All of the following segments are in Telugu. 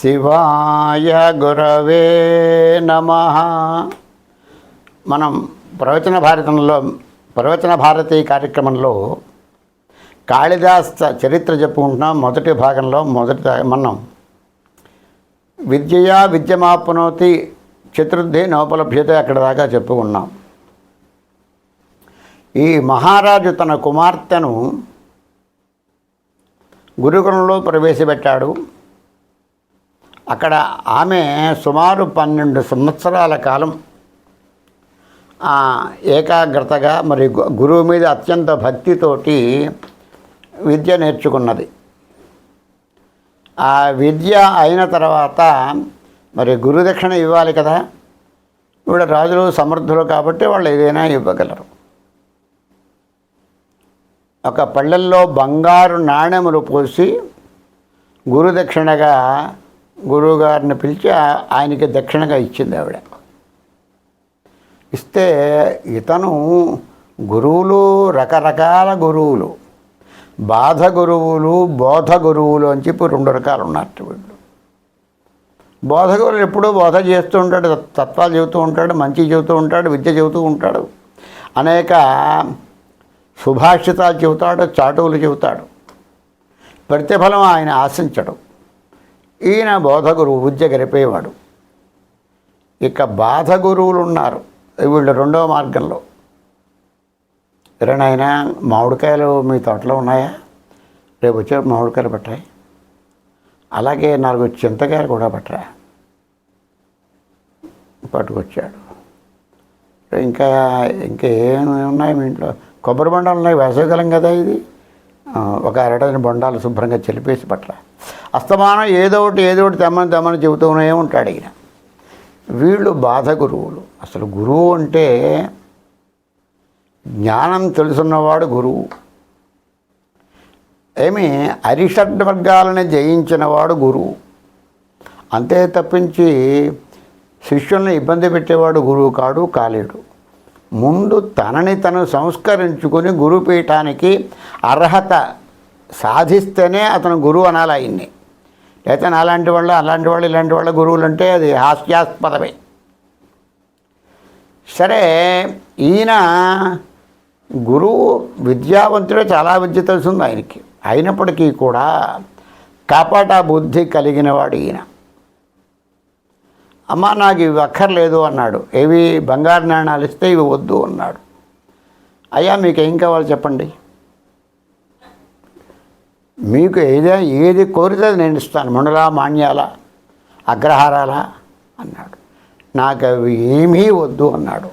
శివాయ గురవే నమ. మనం ప్రవచన భారతంలో ప్రవచన భారతి కార్యక్రమంలో కాళిదాస్ చరిత్ర చెప్పుకుంటున్నాం మొదటి భాగంలో మొదటి మనం. విద్యయా విద్యమాప్నోతి చతుర్థి నోపలభ్యత అక్కడ దాకా చెప్పుకున్నాం. ఈ మహారాజు తన కుమార్తెను గురుకులంలో ప్రవేశపెట్టాడు. అక్కడ ఆమె సుమారు పన్నెండు సంవత్సరాల కాలం ఆ, ఏకాగ్రతగా మరి గు- గురువు మీద అత్యంత భక్తితోటి విద్య నేర్చుకున్నది. ఆ విద్య అయిన తర్వాత మరి గురుదక్షిణ ఇవ్వాలి కదా. ఇప్పుడు రాజులు సమర్థులు కాబట్టి వాళ్ళు ఏదైనా ఇవ్వగలరు. ఒక పళ్ళెల్లో బంగారు నాణెములు పోసి గురుదక్షిణగా గురువుగారిని పిలిచి ఆయనకి దక్షిణగా ఇచ్చింది ఆవిడ. ఇస్తే ఇతను గురువులు రకరకాల గురువులు బాధ గురువులు బోధ గురువులు అని చెప్పి రెండు రకాలు ఉన్నారు వీళ్ళు బోధ గురువులు ఎప్పుడూ బోధ చేస్తూ ఉంటాడు తత్వాలు చెబుతూ ఉంటాడు మంచి చెబుతూ ఉంటాడు విద్య చెబుతూ ఉంటాడు. అనేక సుభాషితాలు చెబుతాడు చాటువులు చెబుతాడు. ప్రతిఫలం ఆయన ఆశించడం. ఈయన బోధగురువు విద్య గరిపేవాడు. ఇక బాధ గురువులు ఉన్నారు వీళ్ళు రెండవ మార్గంలో. ఎరనైనా మామిడికాయలు మీ తోటలో ఉన్నాయా? రేపు వచ్చే మామిడికాయలు పట్టాయి. అలాగే నాలుగు చింతకాయలు కూడా పట్టరా? పట్టుకొచ్చాడు. ఇంకా ఇంకా ఏమి ఉన్నాయి మీ ఇంట్లో? కొబ్బరి బొండాలు ఉన్నాయి వేసవికాలం కదా ఇది. ఒక అరడైన బొండాలు శుభ్రంగా చెలిపేసి పట్టరా? అస్తమానం ఏదో ఒకటి ఏదో ఒకటి తెమ్మని తెమ్మని చెబుతూనే ఉంటాడు ఈయన. వీళ్ళు బాధ గురువులు. అసలు గురువు అంటే జ్ఞానం తెలుసున్నవాడు గురువు. ఏమి అరిషడ్ వర్గాలని జయించినవాడు గురువు. అంతే తప్పించి శిష్యుల్ని ఇబ్బంది పెట్టేవాడు గురువు కాడు కాలేడు. ముందు తనని తను సంస్కరించుకొని గురుపీఠానికి అర్హత సాధిస్తేనే అతను గురువు అనాలి ఆయన్ని. అయితే అలాంటి వాళ్ళు అలాంటి వాళ్ళు ఇలాంటి వాళ్ళ గురువులు అంటే అది హాస్యాస్పదమే. సరే ఈయన గురువు విద్యావంతుడే చాలా విద్య తెలుసుంది ఆయనకి. అయినప్పటికీ కూడా కాపాటా బుద్ధి కలిగినవాడు ఈయన. అమ్మ నాకు ఇవి అక్కర్లేదు అన్నాడు. ఏవి బంగారు నాణాలు ఇస్తే ఇవి వద్దు అన్నాడు. అయ్యా మీకు ఏం కావాలి చెప్పండి? మీకు ఏదే ఏది కోరితే నేను ఇస్తాను. మండలా మాన్యాల అగ్రహారాల అన్నాడు. నాకు అవి ఏమీ వద్దు అన్నాడు.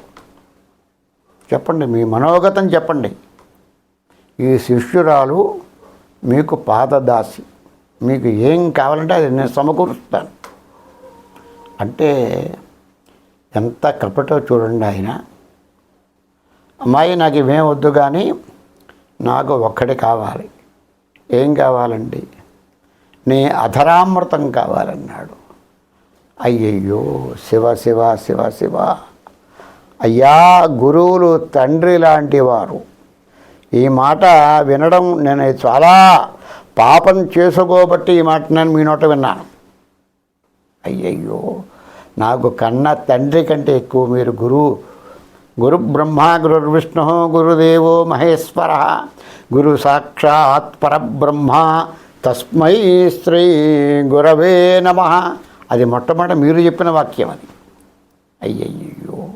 చెప్పండి మీ మనోగతం చెప్పండి. ఈ శిష్యురాలు మీకు పాదదాసి. మీకు ఏం కావాలంటే అది నేను సమకూరుస్తాను. అంటే ఎంత కపటో చూడండి ఆయన. అమ్మాయి నాకు ఇవేం వద్దు కానీ నాకు ఒక్కడే కావాలి. ఏం కావాలండి? నీ అధరామృతం కావాలన్నాడు. అయ్యయ్యో శివ శివ శివ శివ. అయ్యా గురువులు తండ్రి లాంటి వారు. ఈ మాట వినడం నేను చాలా పాపం చేసుకోబట్టి ఈ మాట నేను మీ నోట విన్నాను. అయ్యయ్యో నాకు కన్న తండ్రి కంటే ఎక్కువ మీరు గురువు గురు బ్రహ్మ గురు విష్ణు గురుదేవో మహేశ్వర. గురు సాక్షాత్ పరబ్రహ్మ. తస్మై శ్రీ గురవే నమ. అది మొట్టమొదటి మీరు చెప్పిన వాక్యం అది. అయ్యయ్యో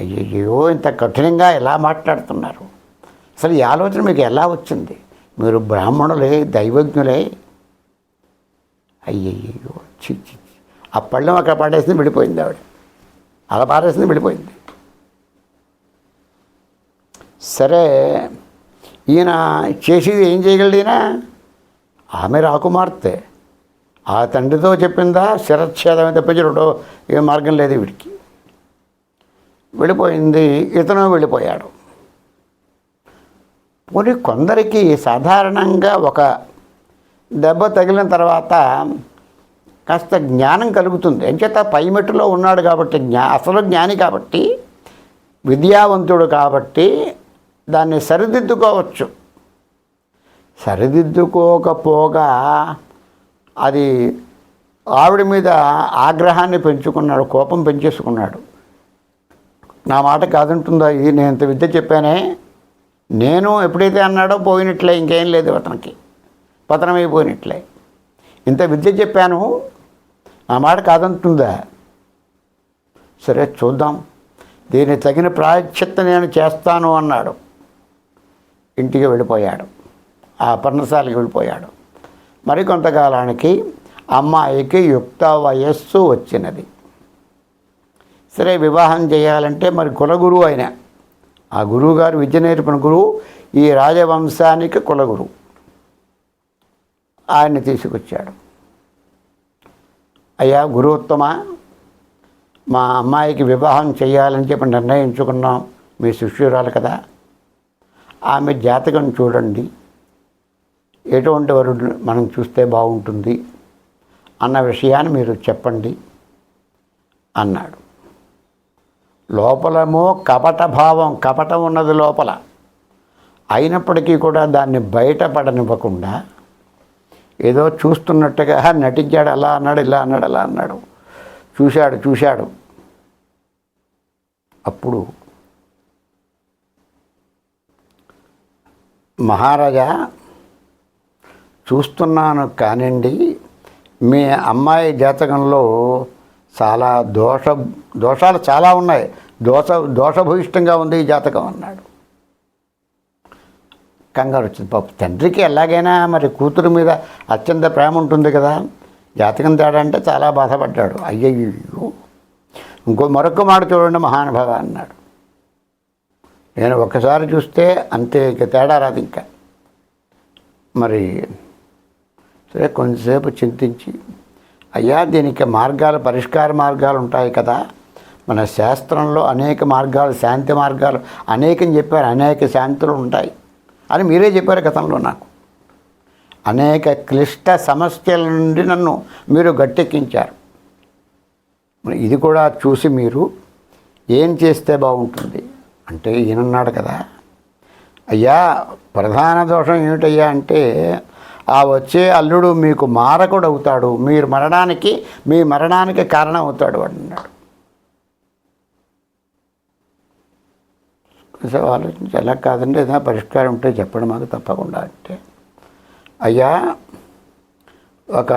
అయ్యయ్యో ఇంత కఠినంగా ఎలా మాట్లాడుతున్నారు? అసలు ఈ ఆలోచన మీకు ఎలా వచ్చింది? మీరు బ్రాహ్మణులే దైవజ్ఞులే? అయ్యయ్యో చి చి. ఆ పళ్ళెం అక్కడ పడేసింది విడిపోయింది ఆవిడ. అలా పారేసింది విడిపోయింది. సరే ఈయన చేసేది ఏం చేయగలడు ఈయన? ఆమె రాకుమార్తె. ఆ తండ్రితో చెప్పిందా? శిరచ్ఛేదమే తప్పించి రెండో ఏ మార్గం లేదు వీడికి. వెళ్ళిపోయింది ఇతను వెళ్ళిపోయాడు. పోనీ కొందరికి సాధారణంగా ఒక దెబ్బ తగిలిన తర్వాత కాస్త జ్ఞానం కలుగుతుంది. ఎంచేత పైమెట్టులో ఉన్నాడు కాబట్టి జ్ఞా అసలు జ్ఞాని కాబట్టి విద్యావంతుడు కాబట్టి దాన్ని సరిదిద్దుకోవచ్చు. సరిదిద్దుకోకపోగా అది ఆవిడ మీద ఆగ్రహాన్ని పెంచుకున్నాడు కోపం పెంచేసుకున్నాడు. నా మాట కాదంటుందా? ఇది నేను ఇంత విద్య చెప్పానే? నేను ఎప్పుడైతే అన్నాడో పోయినట్లే ఇంకేం లేదు అతనికి. పతనమైపోయినట్లే. ఇంత విద్య చెప్పాను నా మాట కాదంటుందా? సరే చూద్దాం. దీన్ని తగిన ప్రాయశ్చిత్త నేను చేస్తాను అన్నాడు. ఇంటికి వెళ్ళిపోయాడు. ఆ పర్ణశాలకి వెళ్ళిపోయాడు. మరి కొంతకాలానికి అమ్మాయికి యుక్త వయస్సు వచ్చినది. సరే వివాహం చేయాలంటే మరి కులగురువు ఆయన. ఆ గురువు గారు విద్య నేర్పిన గురువు ఈ రాజవంశానికి కులగురువు ఆయన్ని తీసుకొచ్చాడు. అయ్యా గురువుత్తమ మా అమ్మాయికి వివాహం చేయాలని చెప్పి నిర్ణయించుకున్నాం మీ శిష్యురాలు కదా. ఆమె జాతకం చూడండి. ఎటువంటి వరుడు మనం చూస్తే బాగుంటుంది అన్న విషయాన్ని మీరు చెప్పండి అన్నాడు. లోపలమో కపట భావం కపటం ఉన్నది లోపల. అయినప్పటికీ కూడా దాన్ని బయటపడనివ్వకుండా ఏదో చూస్తున్నట్టుగా నటించాడు అలా అన్నాడు ఇలా అన్నాడు అలా అన్నాడు. చూశాడు చూశాడు. అప్పుడు మహారాజా చూస్తున్నాను కానివ్వండి మీ అమ్మాయి జాతకంలో చాలా దోష దోషాలు చాలా ఉన్నాయి. దోష దోషభూయిష్టంగా ఉంది ఈ జాతకం అన్నాడు. కంగారు వచ్చింది. పాప తండ్రికి ఎలాగైనా మరి కూతురు మీద అత్యంత ప్రేమ ఉంటుంది కదా. జాతకం తేడా అంటే చాలా బాధపడ్డాడు. అయ్యయ్యో. ఇంకో మరొక మాట చూడండి మహానుభావ అన్నాడు. నేను ఒక్కసారి చూస్తే అంతే ఇక తేడా రాదు ఇంకా. మరి సరే కొంతసేపు చింతించి అయ్యా దీనికి మార్గాలు పరిష్కార మార్గాలు ఉంటాయి కదా. మన శాస్త్రంలో అనేక మార్గాలు శాంతి మార్గాలు అనేకం చెప్పారు అనేక శాంతులు ఉంటాయి. అని మీరే చెప్పారు గతంలో నాకు. అనేక క్లిష్ట సమస్యల నుండి నన్ను మీరు గట్టెక్కించారు. ఇది కూడా చూసి మీరు ఏం చేస్తే బాగుంటుంది? అంటే ఈయనన్నాడు కదా. అయ్యా ప్రధాన దోషం ఏమిటయ్యా అంటే ఆ వచ్చే అల్లుడు మీకు మారకుడు అవుతాడు మీరు మరణానికి మీ మరణానికి కారణం అవుతాడు వాడు అన్నాడు కొంచెం ఆలోచించి ఎలా కాదండి ఏదైనా పరిష్కారం ఉంటే చెప్పండి మాకు తప్పకుండా అంటే. అయ్యా ఒక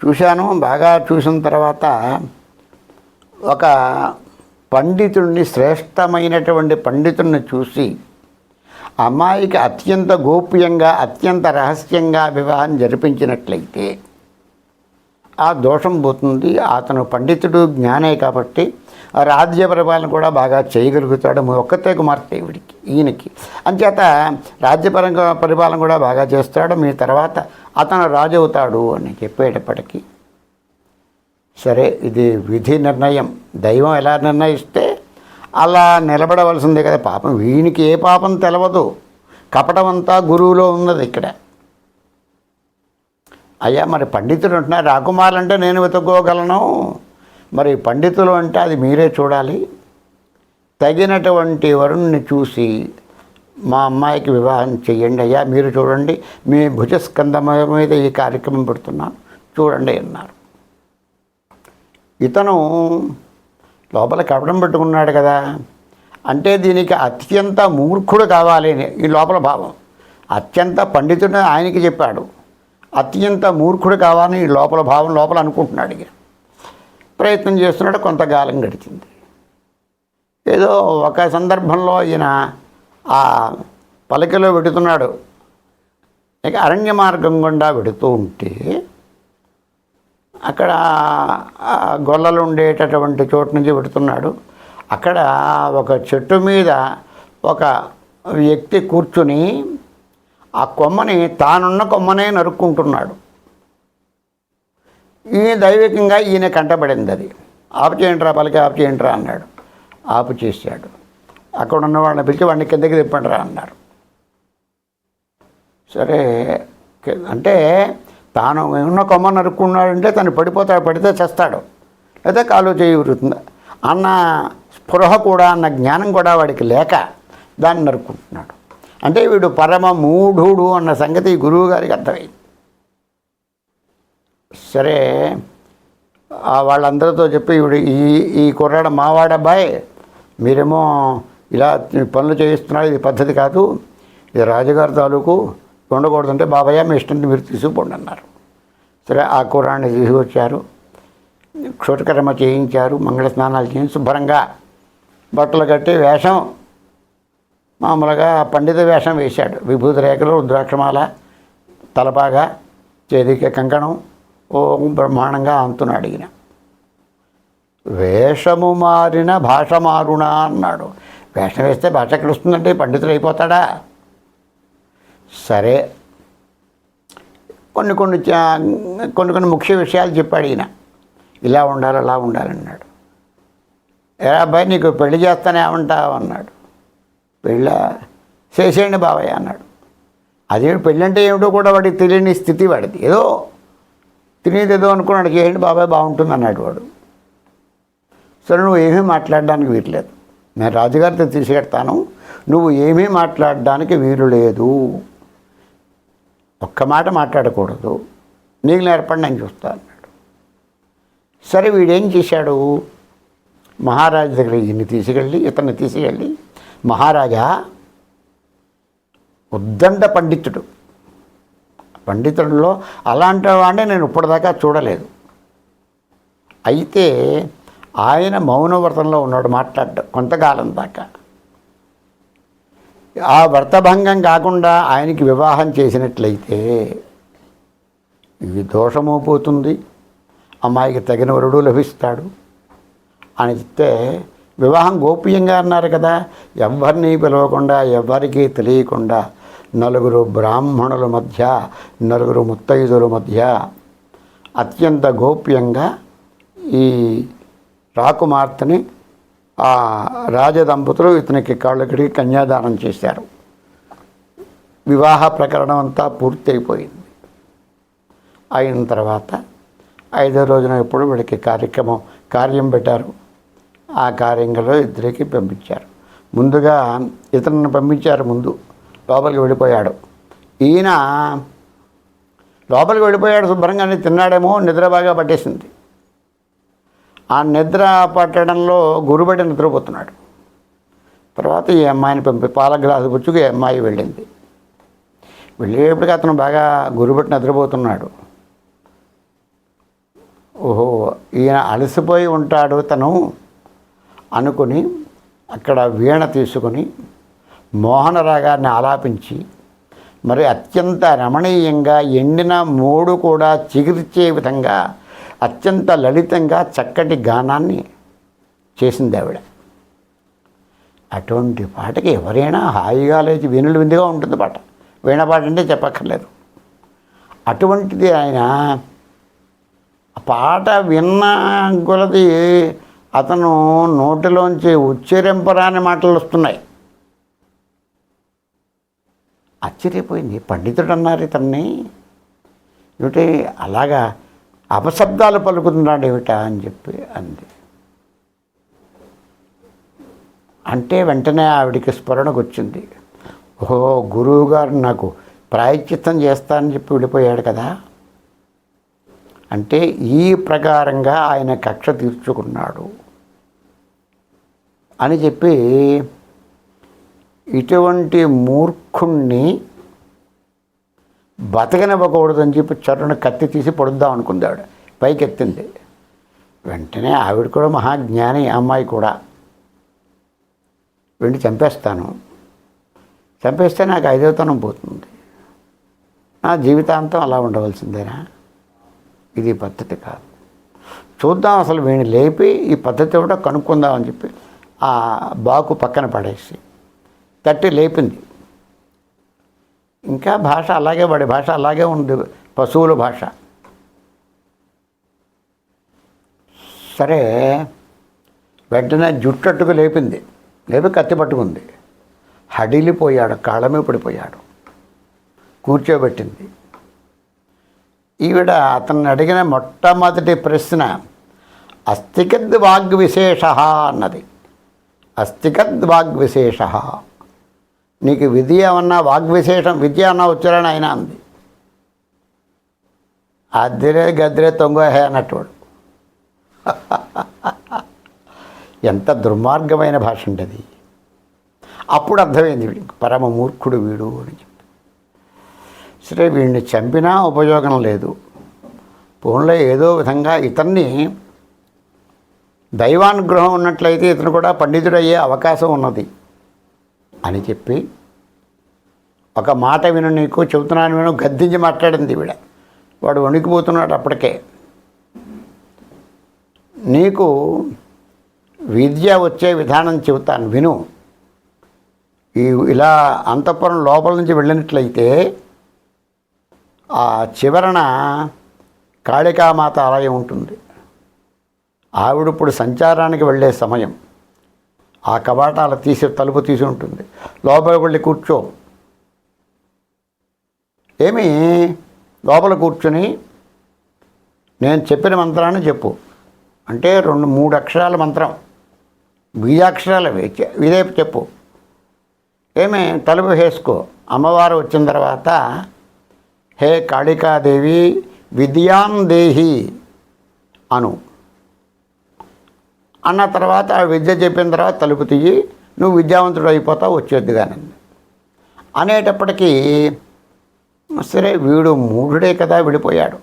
చూశాను బాగా చూసిన తర్వాత ఒక పండితుడిని శ్రేష్టమైనటువంటి పండితుడిని చూసి అమ్మాయికి అత్యంత గోప్యంగా అత్యంత రహస్యంగా వివాహం జరిపించినట్లయితే ఆ దోషం పోతుంది. అతను పండితుడు జ్ఞానే కాబట్టి ఆ రాజ్య పరిపాలన కూడా బాగా చేయగలుగుతాడు. ఒక్కతే కుమార్తె ఈవిడికి ఈయనకి. అంచేత రాజ్యపరంగా పరిపాలన కూడా బాగా చేస్తాడు. మీ తర్వాత అతను రాజు అవుతాడు అని చెప్పేటప్పటికీ సరే ఇది విధి నిర్ణయం. దైవం ఎలా నిర్ణయిస్తే అలా నిలబడవలసిందే కదా. పాపం వీనికి ఏ పాపం తెలవదు. కపటమంతా గురువులో ఉన్నది ఇక్కడ. అయ్యా మరి పండితులు అంటున్నారు రాకుమారులు అంటే నేను వెతుక్కోగలను. మరి పండితులు అంటే అది మీరే చూడాలి. తగినటువంటి వరుణ్ణి చూసి మా అమ్మాయికి వివాహం చెయ్యండి అయ్యా మీరు చూడండి. మీ భుజస్కంధం మీద ఈ కార్యక్రమం పెడుతున్నాను చూడండి అన్నారు. ఇతను లోపల కపటం పెట్టుకున్నాడు కదా. అంటే దీనికి అత్యంత మూర్ఖుడు కావాలి ఈ లోపల భావం. అత్యంత పండితుడు ఆయనకి చెప్పాడు. అత్యంత మూర్ఖుడు కావాలని ఈ లోపల భావం లోపల అనుకుంటున్నాడు ఇక. ప్రయత్నం చేస్తున్నాడు కొంతకాలం గడిచింది. ఏదో ఒక సందర్భంలో ఈయన ఆ పలకలో పెడుతున్నాడు. ఇక అరణ్య మార్గం గుండా పెడుతూ ఉంటే అక్కడ గొల్లలు ఉండేటటువంటి చోటు నుంచి పెడుతున్నాడు. అక్కడ ఒక చెట్టు మీద ఒక వ్యక్తి కూర్చుని ఆ కొమ్మని తానున్న కొమ్మనే నరుక్కుంటున్నాడు. ఈ దైవికంగా ఈయన కంటపడింది అది ఆపు చేయండిరా పలికి ఆపు చేయండిరా అన్నాడు. ఆపు చేశాడు. అక్కడ ఉన్న వాళ్ళని పిలిచి వాడిని కిందకి తిప్పండిరా అన్నారు. సరే అంటే తాను ఉన్న కొమ్మ నరుక్కున్నాడంటే తను పడిపోతాడు పడితే చేస్తాడు. లేదా కాలు చేయబడుతుంది అన్న స్పృహ కూడా అన్న జ్ఞానం కూడా వాడికి లేక దాన్ని నరుక్కుంటున్నాడు. అంటే వీడు పరమ మూఢుడు అన్న సంగతి గురువు గారికి అర్థమైంది. సరే వాళ్ళందరితో చెప్పి వీడు ఈ ఈ కుర్రాడు మావాడబ్బాయి మీరేమో ఇలా పనులు చేయిస్తున్నారు ఇది పద్ధతి కాదు. ఇది రాజుగారి తాలూకు ఉండకూడదంటే బాబాయ్య మీ ఇష్టం మీరు తీసుకుపోండి అన్నారు. సరే ఆ కూరాన్ని తీసుకొచ్చారు. క్షుటకర్మ చేయించారు మంగళ స్నానాలు చేయించి శుభ్రంగా బట్టలు కట్టి వేషం మామూలుగా పండిత వేషం వేశాడు. విభూతి రేఖలు రుద్రాక్షమాల తలపాగా చేతికి కంకణం ఓ బ్రహ్మాండంగా అంతున్నాడు ఈయన వేషము మారిన భాష మారునా అన్నాడు. వేషం వేస్తే భాష ఎక్కడ వస్తుందంటే పండితుడు అయిపోతాడా? సరే. కొన్ని కొన్ని కొన్ని కొన్ని ముఖ్య విషయాలు చెప్పాడు ఈయన. ఇలా ఉండాలి అలా ఉండాలన్నాడు ఏ అబ్బాయి నీకు పెళ్ళి చేస్తానే ఏమంటావు అన్నాడు. పెళ్ళ చేసేయండి బాబాయ్ అన్నాడు. అదే పెళ్ళి అంటే ఏమిటో కూడా వాడికి తెలియని స్థితి వాడిది. ఏదో తినేది ఏదో అనుకున్నాడు. చేయండి బాబాయ్ బాగుంటుంది అన్నాడు వాడు. సరే నువ్వు ఏమీ మాట్లాడడానికి వీలు లేదు. నేను రాజుగారితో తీసుకెడతాను నువ్వు ఏమీ మాట్లాడడానికి వీలు లేదు. ఒక్క మాట మాట్లాడకూడదు. నీకు నేర్పండి నేను చూస్తా అన్నాడు. సరే వీడేం చేశాడు? మహారాజు దగ్గర ఈయన్ని తీసుకెళ్ళి ఇతన్ని తీసుకెళ్ళి మహారాజా ఉద్దండ పండితుడు. పండితుల్లో అలాంటి వాడిని నేను ఇప్పటిదాకా చూడలేదు. అయితే ఆయన మౌనవ్రతంలో ఉన్నాడు మాట్లాడ్డం కొంతకాలం దాకా. ఆ వ్రతభంగం కాకుండా ఆయనకి వివాహం చేసినట్లయితే ఇది దోషము పోతుంది అమ్మాయికి తగిన వరుడు లభిస్తాడు. అని చెప్తే వివాహం గోప్యంగా అన్నారు కదా ఎవరిని పిలవకుండా ఎవరికీ తెలియకుండా నలుగురు బ్రాహ్మణుల మధ్య నలుగురు ముత్తైదుల మధ్య అత్యంత గోప్యంగా ఈ రాకుమార్తెని ఆ రాజదంపతులు ఇతనికి కాళ్ళకి కన్యాదానం చేశారు. వివాహ ప్రకరణం అంతా పూర్తి అయిపోయింది అయిన తర్వాత ఐదో రోజున ఎప్పుడు వీడికి కార్యక్రమం కార్యం పెట్టారు. ఆ కార్యంలో ఇద్దరికి పంపించారు. ముందుగా ఇతను పంపించారు ముందు. లోపలికి వెళ్ళిపోయాడు. ఈయన లోపలికి వెళ్ళిపోయాడు శుభ్రంగానే తిన్నాడేమో నిద్ర బాగా పట్టేసింది. ఆ నిద్ర పట్టడంలో గురుబడి నిద్రపోతున్నాడు. తర్వాత ఈ అమ్మాయిని పంపి పాల గ్లాసు పుచ్చుకు ఈ అమ్మాయి వెళ్ళింది. వెళ్ళేప్పటికి అతను బాగా గురుబట్టి నిద్రపోతున్నాడు. ఓహో ఈయన అలసిపోయి ఉంటాడు తను అనుకుని అక్కడ వీణ తీసుకుని మోహన రాగాన్ని ఆలాపించి మరి అత్యంత రమణీయంగా ఎండిన మూడు కూడా చిగిర్చే విధంగా అత్యంత లలితంగా చక్కటి గానాన్ని చేసింది ఆవిడ. అటువంటి పాటకి ఎవరైనా హాయిగా లేచి వినులు విందుగా ఉంటుంది పాట. వీణ పాట అంటే చెప్పక్కర్లేదు. అటువంటిది ఆయన ఆ పాట విన్న కొలది అతను నోటిలోంచి ఉచ్చరింపరాని మాటలు వస్తున్నాయి. ఆశ్చర్యపోయింది. పండితుడు అన్నారు ఇతన్ని. ఏమిటి? అలాగా అపశబ్దాలు పలుకుతున్నాడు ఏమిటా అని చెప్పి అంది. అంటే వెంటనే ఆవిడికి స్మరణకు వచ్చింది ఓహో గురువు గారు నాకు ప్రాయశ్చిత్తం చేస్తానని చెప్పి వెళ్ళిపోయాడు కదా. అంటే ఈ ప్రకారంగా ఆయన కక్ష తీర్చుకున్నాడు అని చెప్పి ఇటువంటి మూర్ఖుణ్ణి బతకనివ్వకూడదని చెప్పి చర్రను కత్తి తీసి పొడుద్దాం అనుకుంది ఆవిడ పైకి ఎత్తింది వెంటనే ఆవిడ కూడా మహాజ్ఞాని ఆ అమ్మాయి కూడా. వెళ్ళి చంపేస్తాను. చంపేస్తే నాకు ఐదవతనం పోతుంది. నా జీవితాంతం అలా ఉండవలసిందేనా? ఇది పద్ధతి కాదు. చూద్దాం అసలు వీణి లేపి ఈ పద్ధతి కూడా కనుక్కుందామని చెప్పి ఆ బాకు పక్కన పడేసి తట్టి లేపింది. ఇంకా భాష అలాగే వాడి భాష అలాగే ఉంది పశువుల భాష. సరే వెంటనే జుట్టట్టుకు లేపింది లేపి కత్తి పట్టుకుంది. హడిలిపోయాడు కాళ్ళమే పడిపోయాడు. కూర్చోబెట్టింది. ఈవిడ అతన్ని అడిగిన మొట్టమొదటి ప్రశ్న అస్థికద్ వాగ్విశేష అన్నది. అస్థికద్ వాగ్విశేష నీకు విద్య అన్నా వాగ్విశేషం విద్య అన్నా వచ్చారని ఆయన అంది. అద్దెరే గద్దరే తొంగోహే అన్నట్టువాడు. ఎంత దుర్మార్గమైన భాష ఉంటుంది అప్పుడు అర్థమైంది వీడికి పరమ మూర్ఖుడు వీడు అని చెప్పి. సరే వీడిని చంపినా ఉపయోగం లేదు. పోన్లో ఏదో విధంగా ఇతన్ని దైవానుగ్రహం ఉన్నట్లయితే ఇతను కూడా పండితుడయ్యే అవకాశం ఉన్నది. అని చెప్పి ఒక మాట విను నీకు చెబుతున్నాను విను గద్దించి మాట్లాడింది వీడ వాడు వణికిపోతున్నాడు అప్పటికే. నీకు విద్య వచ్చే విధానం చెబుతాను విను. ఈ ఇలా అంతఃపురం లోపల నుంచి వెళ్ళినట్లయితే ఆ చివరన కాళికామాత ఆలయం ఉంటుంది. ఆవిడ ఇప్పుడు సంచారానికి వెళ్ళే సమయం. ఆ కవాటాలు తీసి తలుపు తీసి ఉంటుంది. లోపల వెళ్ళి కూర్చో. ఏమి? లోపల కూర్చొని నేను చెప్పిన మంత్రాన్ని చెప్పు. అంటే రెండు మూడు అక్షరాల మంత్రం. బీజాక్షరాలు అవి. ఇదే చెప్పు. ఏమి? తలుపు వేసుకో. అమ్మవారు వచ్చిన తర్వాత హే కాళికాదేవి విద్యాం దేహి అను. అన్న తర్వాత ఆ విద్య చెప్పిన తర్వాత తలుపు తీయి నువ్వు విద్యావంతుడు అయిపోతావు వచ్చేద్దు కానీ అనేటప్పటికీ సరే వీడు మూఢుడే కదా విడిపోయాడు.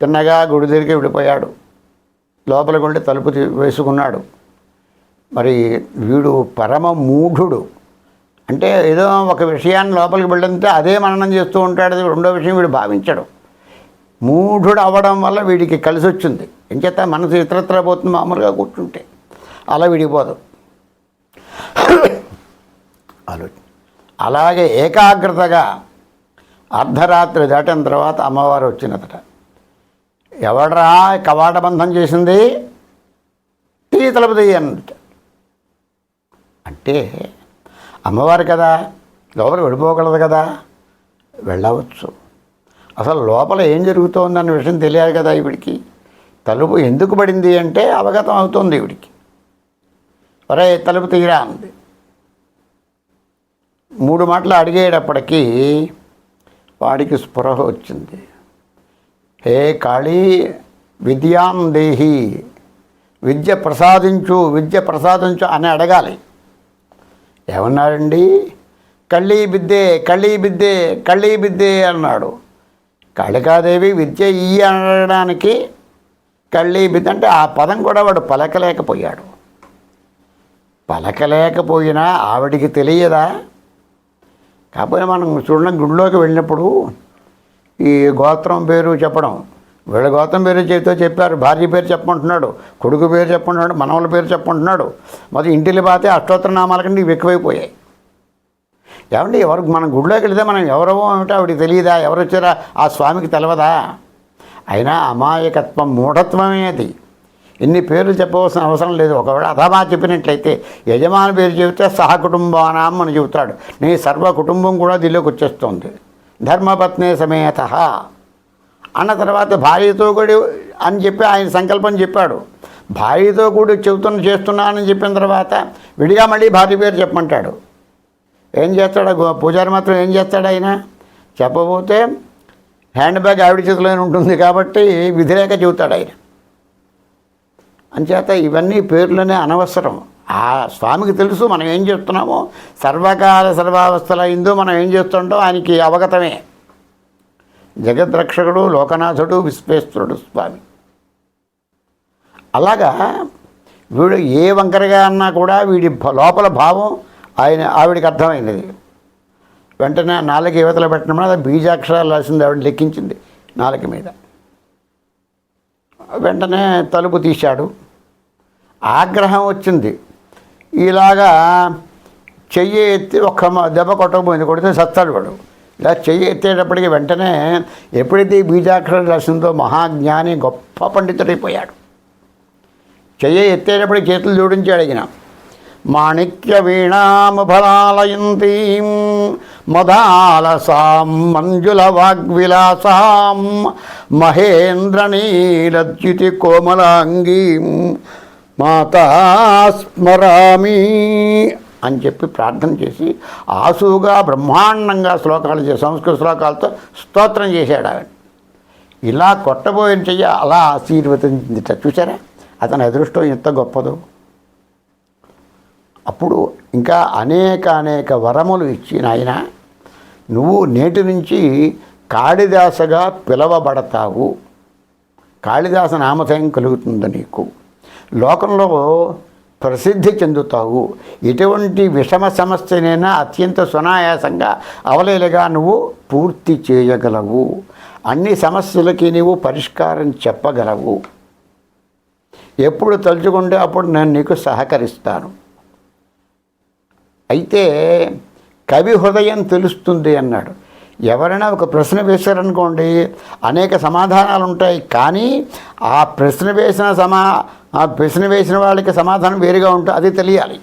తిన్నగా గుడి దగ్గరికి విడిపోయాడు. లోపల గుండె తలుపు తీ- వేసుకున్నాడు. మరి వీడు పరమ మూఢుడు. అంటే ఏదో ఒక విషయాన్ని లోపలికి వెళ్ళితే అదే మననం చేస్తూ ఉంటాడు రెండో విషయం వీడు భావించడు. మూఢుడు అవ్వడం వల్ల వీడికి కలిసి వచ్చింది ఎంచేత మనసు ఇతరత్ర పోతుంది మామూలుగా కూర్చుంటే. అలా విడిపోదు. ఆలోచన అలాగే ఏకాగ్రతగా అర్ధరాత్రి దాటిన తర్వాత అమ్మవారు వచ్చినదట ఎవడరా కవాట బంధం చేసింది? టీ తలుపు అన్నట అంటే అమ్మవారు కదా లోపల వెళ్ళిపోగలదు కదా వెళ్ళవచ్చు. అసలు లోపల ఏం జరుగుతోందన్న విషయం తెలియాలి కదా ఈవిడికి తలుపు ఎందుకు పడింది అంటే అవగతం అవుతుంది ఇవిడికి. ఒరే తలుపు తీరా అంది. మూడు మాటలు అడిగేటప్పటికీ వాడికి స్పృహ వచ్చింది. హే కాళీ విద్యాం దేహి విద్య ప్రసాదించు విద్య ప్రసాదించు అని అడగాలి. ఏమన్నాడండి? కళ్ళీ బిద్దే కళ్ళీ బిద్దే కళ్ళీ బిద్దే అన్నాడు. కాళికాదేవి విద్య ఇయ్యి అనడానికి కళ్ళీ బిద్ద అంటే ఆ పదం కూడా వాడు పలకలేకపోయాడు. పలకలేకపోయినా ఆవిడికి తెలియదా? కాకపోతే మనం చూడండి గుడిలోకి వెళ్ళినప్పుడు ఈ గోత్రం పేరు చెప్పడం. వీళ్ళ గోత్రం పేరు చేతితో చెప్పారు. భార్య పేరు చెప్పమంటున్నాడు. కొడుకు పేరు చెప్పమంటున్నాడు. మనవల పేరు చెప్పమంటున్నాడు. మరి ఇంటిని పాతే అష్టోత్తర నామాల కంటే ఇవి ఎక్కువైపోయాయి. ఏమండి ఎవరు మనం గుడిలోకి వెళితే మనం ఎవరో ఏమిటో ఆవిడకి తెలియదా ఎవరు వచ్చారా ఆ స్వామికి తెలవదా? అయినా అమాయకత్వం మూఢత్వమే అది. ఎన్ని పేర్లు చెప్పవలసిన అవసరం లేదు. ఒకవేళ అధమా చెప్పినట్లయితే యజమాని పేరు చెబితే సహకుటుంబానం అని చెబుతాడు. నీ సర్వ కుటుంబం కూడా దీనిలోకి వచ్చేస్తుంది. ధర్మపత్ని సమేత. అన్న తర్వాత భార్యతో కూడా అని చెప్పి ఆయన సంకల్పం చెప్పాడు. భార్యతో కూడా చెబుతున్న చేస్తున్నానని చెప్పిన తర్వాత విడిగా మళ్ళీ భార్య పేరు చెప్పమంటాడు. ఏం చేస్తాడు? గో- పూజారి మాత్రం ఏం చేస్తాడు ఆయన? చెప్పబోతే హ్యాండ్ బ్యాగ్ ఆవిడ చేతిలోనే ఉంటుంది కాబట్టి విధిలేక చెబుతాడు ఆయన. అంచేత ఇవన్నీ పేర్లనే అనవసరం. ఆ స్వామికి తెలుసు మనం ఏం చేస్తున్నామో. సర్వకాల సర్వావస్థల ఇందు మనం ఏం చేస్తుంటో ఆయనకి అవగతమే. జగద్రక్షకుడు లోకనాథుడు విశ్వేశ్వరుడు స్వామి. అలాగా వీడు ఏ వంకరగా అన్నా కూడా వీడి లోపల భావం ఆయన ఆవిడికి అర్థమైనది వెంటనే నాలుగు యువతలు పెట్టడం అది బీజాక్షరాలు రాసింది ఆవిడ లెక్కించింది నాలుగు మీద. వెంటనే తలుపు తీశాడు. ఆగ్రహం వచ్చింది. ఇలాగా చెయ్యి ఎత్తి ఒక్క దెబ్బ కొట్టకపోయింది కొడితే సత్తాడు వాడు. ఇలా చెయ్యి ఎత్తేటప్పటికి వెంటనే ఎప్పుడైతే ఈ బీజాక్షరం రాసిందో మహాజ్ఞాని గొప్ప పండితుడైపోయాడు. చెయ్యి ఎత్తేటప్పటికి చేతులు జోడించి అడిగిన మాణిక్య వీణామఫలాలయంతీ మదాలసాం మంజుల వాగ్విలాసాం మహేంద్రనీలద్యుతి కోమలాంగీం మాతా స్మరామి అని చెప్పి ప్రార్థన చేసి ఆసుగా బ్రహ్మాండంగా శ్లోకాలు చేసి సంస్కృత శ్లోకాలతో స్తోత్రం చేశాడు ఆవిడ ఇలా కొట్టబోయిన చెయ్యి అలా ఆశీర్వదించిందిట. చూసారా అతని అదృష్టం ఎంత గొప్పదో. అప్పుడు ఇంకా అనేక అనేక వరములు ఇచ్చిన ఆయన నువ్వు నేటి నుంచి కాళిదాసగా పిలవబడతావు. కాళిదాస నామధేయం కలుగుతుంది నీకు. లోకంలో ప్రసిద్ధి చెందుతావు. ఎటువంటి విషమ సమస్యనైనా అత్యంత సునాయాసంగా అవలేలుగా నువ్వు పూర్తి చేయగలవు. అన్ని సమస్యలకి నీవు పరిష్కారం చెప్పగలవు. ఎప్పుడు తలుచుకుంటే అప్పుడు నేను నీకు సహకరిస్తాను. అయితే కవి హృదయం తెలుస్తుంది అన్నాడు. ఎవరైనా ఒక ప్రశ్న వేశారనుకోండి అనేక సమాధానాలు ఉంటాయి కానీ ఆ ప్రశ్న వేసిన సమా ఆ ప్రశ్న వేసిన వాళ్ళకి సమాధానం వేరుగా ఉంటుంది అది తెలియాలి.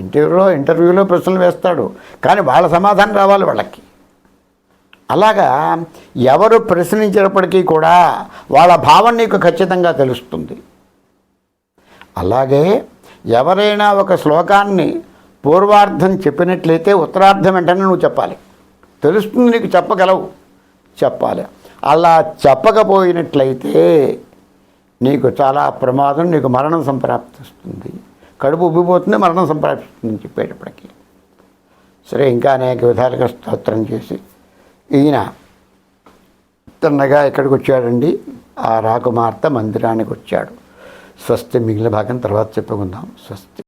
ఇంటర్వ్యూలో ఇంటర్వ్యూలో ప్రశ్నలు వేస్తాడు కానీ వాళ్ళ సమాధానం రావాలి వాళ్ళకి. అలాగా ఎవరు ప్రశ్నించినప్పటికీ కూడా వాళ్ళ భావం నీకు ఖచ్చితంగా తెలుస్తుంది. అలాగే ఎవరైనా ఒక శ్లోకాన్ని పూర్వార్థం చెప్పినట్లయితే ఉత్తరార్థం వెంటనే నువ్వు చెప్పాలి. తెలుస్తుంది నీకు చెప్పగలవు. చెప్పాలి. అలా చెప్పకపోయినట్లయితే నీకు చాలా ప్రమాదం నీకు మరణం సంప్రాప్తిస్తుంది. కడుపు ఉబ్బిపోతుంది మరణం సంప్రాప్తిస్తుంది చెప్పేటప్పటికి. సరే ఇంకా అనేక విధాలుగా స్తోత్రం చేసి ఈయన తిన్నగా ఎక్కడికి వచ్చాడండి? ఆ రాకుమార్తె మందిరానికి వచ్చాడు. స్వస్తి మిగిలిన భాగం తర్వాత చెప్పుకుందాం. స్వస్తి.